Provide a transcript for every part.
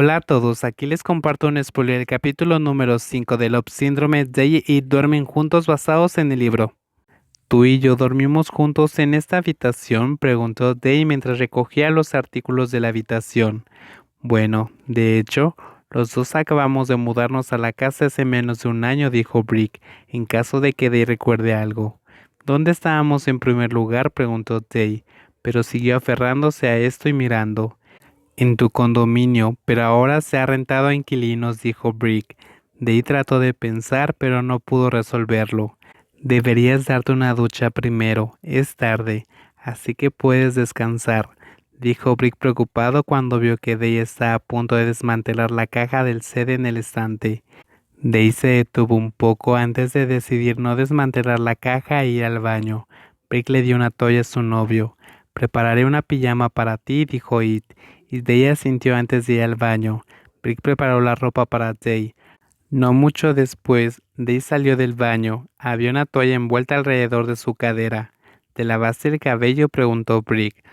Hola a todos, aquí les comparto un spoiler del capítulo número 5 de Love Síndrome. Day y duermen juntos basados en el libro. ¿Tú y yo dormimos juntos en esta habitación? preguntó Day mientras recogía los artículos de la habitación. Bueno, de hecho, los dos acabamos de mudarnos a la casa hace menos de un año, dijo Brick, en caso de que Day recuerde algo. ¿Dónde estábamos en primer lugar? preguntó Day, pero siguió aferrándose a esto y mirando. En tu condominio, pero ahora se ha rentado a inquilinos, dijo Brick. Day trató de pensar, pero no pudo resolverlo. Deberías darte una ducha primero, es tarde, así que puedes descansar, dijo Brick preocupado cuando vio que Day estaba a punto de desmantelar la caja del sede en el estante. Day se detuvo un poco antes de decidir no desmantelar la caja e ir al baño. Brick le dio una toalla a su novio. Prepararé una pijama para ti, dijo It, y Day asintió antes de ir al baño. Brick preparó la ropa para Day. No mucho después, Day salió del baño. Había una toalla envuelta alrededor de su cadera. ¿Te lavaste el cabello? preguntó Brick.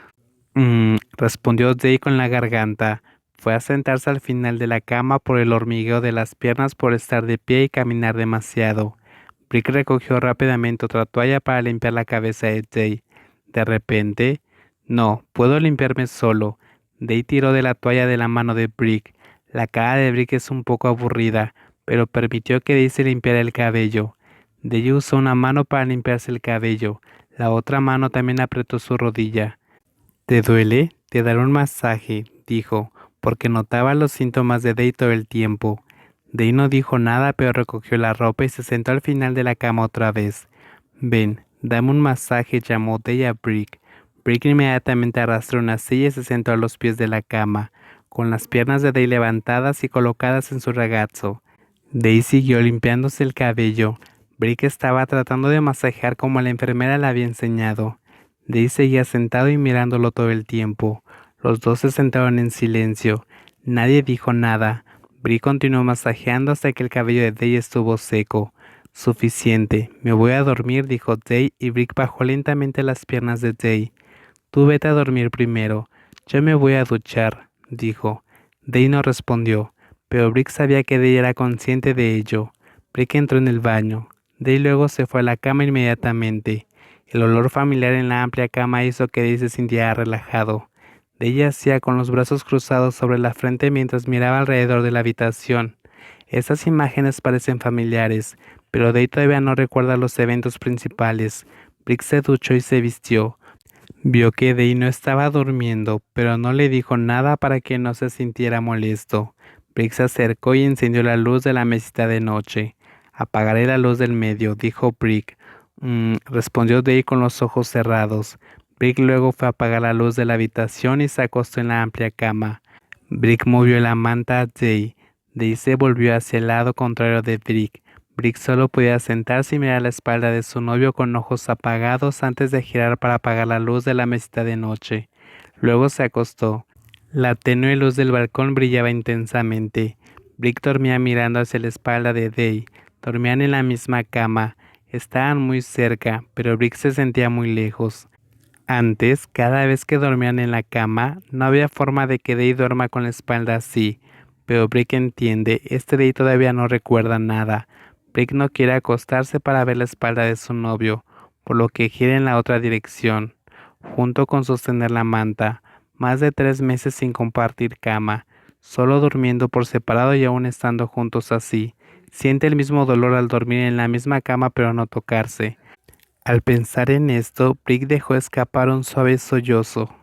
Mmm, respondió Day con la garganta. Fue a sentarse al final de la cama por el hormigueo de las piernas por estar de pie y caminar demasiado. Brick recogió rápidamente otra toalla para limpiar la cabeza de Day. De repente, no, puedo limpiarme solo. Day tiró de la toalla de la mano de Brick. La cara de Brick es un poco aburrida, pero permitió que Day se limpiara el cabello. Day usó una mano para limpiarse el cabello. La otra mano también apretó su rodilla. ¿Te duele? Te daré un masaje, dijo porque notaba los síntomas de Day todo el tiempo. Day no dijo nada, pero recogió la ropa y se sentó al final de la cama otra vez. Ven, dame un masaje, llamó Day a Brick. Brick inmediatamente arrastró una silla y se sentó a los pies de la cama, con las piernas de Day levantadas y colocadas en su ragazzo. Day siguió limpiándose el cabello. Brick estaba tratando de masajear como la enfermera le había enseñado. Day seguía sentado y mirándolo todo el tiempo. Los dos se sentaron en silencio. Nadie dijo nada. Bri continuó masajeando hasta que el cabello de Day estuvo seco. Suficiente. Me voy a dormir, dijo Day, y Brick bajó lentamente las piernas de Day. Tú vete a dormir primero. Yo me voy a duchar, dijo. Day no respondió, pero Brick sabía que Day era consciente de ello. Brick entró en el baño. Day luego se fue a la cama inmediatamente. El olor familiar en la amplia cama hizo que Day se sintiera relajado. Ella hacía con los brazos cruzados sobre la frente mientras miraba alrededor de la habitación. Estas imágenes parecen familiares, pero Day todavía no recuerda los eventos principales. Brick se duchó y se vistió. Vio que no estaba durmiendo, pero no le dijo nada para que no se sintiera molesto. Brick se acercó y encendió la luz de la mesita de noche. Apagaré la luz del medio, dijo Brick. Mm, respondió Day con los ojos cerrados. Brick luego fue a apagar la luz de la habitación y se acostó en la amplia cama. Brick movió la manta a Day. Day se volvió hacia el lado contrario de Brick. Brick solo podía sentarse y mirar la espalda de su novio con ojos apagados antes de girar para apagar la luz de la mesita de noche. Luego se acostó. La tenue luz del balcón brillaba intensamente. Brick dormía mirando hacia la espalda de Day. Dormían en la misma cama. Estaban muy cerca, pero Brick se sentía muy lejos. Antes, cada vez que dormían en la cama, no había forma de que Day duerma con la espalda así, pero Brick entiende, este Day todavía no recuerda nada. Brick no quiere acostarse para ver la espalda de su novio, por lo que gira en la otra dirección, junto con sostener la manta, más de tres meses sin compartir cama, solo durmiendo por separado y aún estando juntos así. Siente el mismo dolor al dormir en la misma cama pero no tocarse. Al pensar en esto, Brick dejó escapar un suave sollozo.